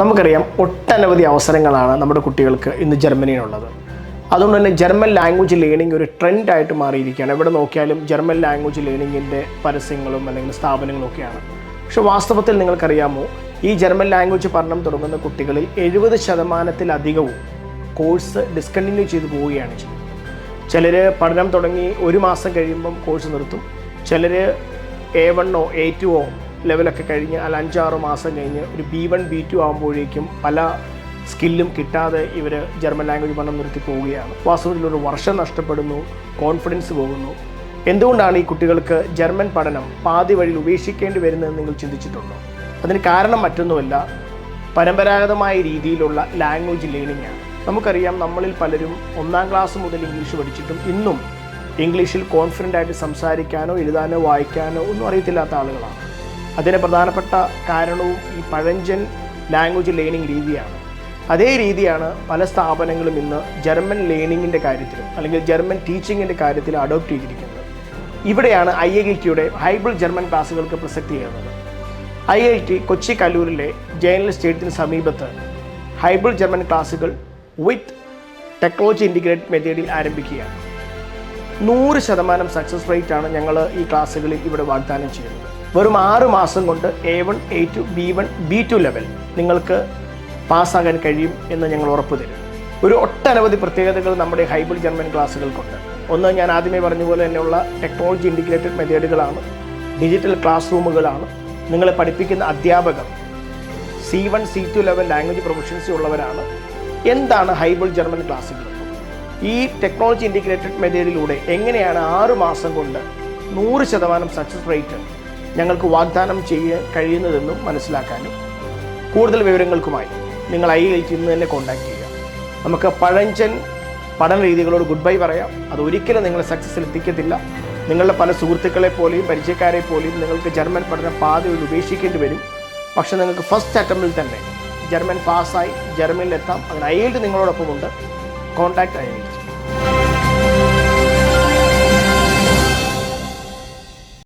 നമുക്കറിയാം ഒട്ടനവധി അവസരങ്ങളാണ് നമ്മുടെ കുട്ടികൾക്ക് ഇന്ന് ജർമ്മനിയിലുള്ളത്. അതുകൊണ്ട് തന്നെ ജർമ്മൻ ലാംഗ്വേജ് ലേണിംഗ് ഒരു ട്രെൻഡായിട്ട് മാറിയിരിക്കുകയാണ്. എവിടെ നോക്കിയാലും ജർമ്മൻ ലാംഗ്വേജ് ലേണിങ്ങിന്റെ പരസ്യങ്ങളും അല്ലെങ്കിൽ സ്ഥാപനങ്ങളും ഒക്കെയാണ്. പക്ഷെ വാസ്തവത്തിൽ നിങ്ങൾക്കറിയാമോ ഈ ജർമ്മൻ ലാംഗ്വേജ് പഠനം തുടങ്ങുന്ന കുട്ടികളിൽ എഴുപത് ശതമാനത്തിലധികവും കോഴ്സ് ഡിസ്കണ്ടിന്യൂ ചെയ്തു പോവുകയാണ് ചെയ്യുന്നത്. ചിലർ പഠനം തുടങ്ങി ഒരു മാസം കഴിയുമ്പം കോഴ്സ് നിർത്തും. ചിലർ എ വണ്ണോ എ ടുവോ ലെവലൊക്കെ കഴിഞ്ഞ് അല്ല അഞ്ചാറ് മാസം കഴിഞ്ഞ് ഒരു ബി വൺ ബി ടു ആകുമ്പോഴേക്കും പല സ്കില്ലും കിട്ടാതെ ഇവർ ജർമ്മൻ ലാംഗ്വേജ് പഠനം നിർത്തി പോവുകയാണ്. വാസ്തവത്തിൽ ഒരു വർഷം നഷ്ടപ്പെടുന്നു കോൺഫിഡൻസ് പോകുന്നു. എന്തുകൊണ്ടാണ് ഈ കുട്ടികൾക്ക് ജർമ്മൻ പഠനം പാതി വഴിയിൽ ഉപേക്ഷിക്കേണ്ടി വരുന്നതെന്ന് നിങ്ങൾ ചിന്തിച്ചിട്ടുണ്ടോ? അതിന് കാരണം മറ്റൊന്നുമല്ല പരമ്പരാഗതമായ രീതിയിലുള്ള ലാംഗ്വേജ് ലേണിംഗ് ആണ്. നമുക്കറിയാം നമ്മളിൽ പലരും ഒന്നാം ക്ലാസ് മുതൽ ഇംഗ്ലീഷ് പഠിച്ചിട്ടും ഇന്നും ഇംഗ്ലീഷിൽ കോൺഫിഡന്റ് ആയിട്ട് സംസാരിക്കാനോ എഴുതാനോ വായിക്കാനോ ഒന്നും അറിയത്തില്ലാത്ത ആളുകളാണ്. അതിന് പ്രധാനപ്പെട്ട കാരണവും ഈ പഴഞ്ചൻ ലാംഗ്വേജ് ലേണിംഗ് രീതിയാണ്. അതേ രീതിയാണ് പല സ്ഥാപനങ്ങളും ഇന്ന് ജർമ്മൻ ലേണിങ്ങിന്റെ കാര്യത്തിലും അല്ലെങ്കിൽ ജർമ്മൻ ടീച്ചിങ്ങിന്റെ കാര്യത്തിൽ അഡോപ്റ്റ് ചെയ്തിരിക്കുന്നത്. ഇവിടെയാണ് ഐ ഐ ടിയുടെ ഹൈബ്രിഡ് ജർമ്മൻ ക്ലാസ്സുകൾക്ക് പ്രസക്തി ചെയ്യുന്നത് ഐ ഐ ടി കൊച്ചി കല്ലൂരിലെ ജേണൽ സ്റ്റേറ്റിന് സമീപത്ത് ഹൈബ്രിഡ് ജർമ്മൻ ക്ലാസ്സുകൾ വിത്ത് ടെക്നോളജി ഇന്റിഗ്രേറ്റഡ് മെത്തേഡിൽ ആരംഭിക്കുകയാണ്. നൂറ് ശതമാനം സക്സസ് റേറ്റ് ആണ് ഞങ്ങൾ ഈ ക്ലാസ്സുകളിൽ ഇവിടെ വാഗ്ദാനം ചെയ്യുന്നത്. വെറും ആറ് മാസം കൊണ്ട് A one A two B one B two level നിങ്ങൾക്ക് പാസ്സാകാൻ കഴിയും എന്ന് ഞങ്ങൾ ഉറപ്പ് തരും. ഒരു ഒട്ടനവധി പ്രത്യേകതകൾ നമ്മുടെ ഹൈബ്രിഡ് ജർമ്മൻ ക്ലാസ്സുകൾക്കുണ്ട് ഒന്ന് ഞാൻ ആദ്യമേ പറഞ്ഞ പോലെ തന്നെയുള്ള ടെക്നോളജി ഇന്റിഗ്രേറ്റഡ് മെത്തേഡുകളാണ് ഡിജിറ്റൽ ക്ലാസ് റൂമുകളാണ് നിങ്ങളെ പഠിപ്പിക്കുന്ന അധ്യാപകർ C one C two level language proficiency ഉള്ളവരാണ്. എന്താണ് ഹൈബ്രിഡ് ജർമ്മൻ ക്ലാസ്സുകൾ ഈ ടെക്നോളജി ഇന്റിഗ്രേറ്റഡ് മെത്തേഡിലൂടെ എങ്ങനെയാണ് ആറ് മാസം കൊണ്ട് നൂറ് ശതമാനം സക്സസ് റേറ്റ് ഞങ്ങൾക്ക് വാഗ്ദാനം ചെയ്യാൻ കഴിയുന്നതെന്നും മനസ്സിലാക്കാനും. കൂടുതൽ വിവരങ്ങൾക്കുമായി നിങ്ങൾ ഐ ഐ ടി തന്നെ കോൺടാക്ട് ചെയ്യുക. നമുക്ക് പഴഞ്ചൻ പഠന രീതികളോട് ഗുഡ് ബൈ പറയാം. അത് ഒരിക്കലും നിങ്ങളെ സക്സസ്സിൽ എത്തിക്കത്തില്ല. നിങ്ങളുടെ പല സുഹൃത്തുക്കളെ പോലെയും പരിചയക്കാരെ പോലെയും നിങ്ങൾക്ക് ജർമ്മൻ പഠന പാതയിൽ ഉപേക്ഷിക്കേണ്ടി വരും. പക്ഷെ നിങ്ങൾക്ക് ഫസ്റ്റ് അറ്റംപ്റ്റിൽ തന്നെ ജർമ്മൻ പാസ്സായി ജർമ്മനിലെത്താം അങ്ങനെ I I T നിങ്ങളോടൊപ്പമുണ്ട്. Contact I I T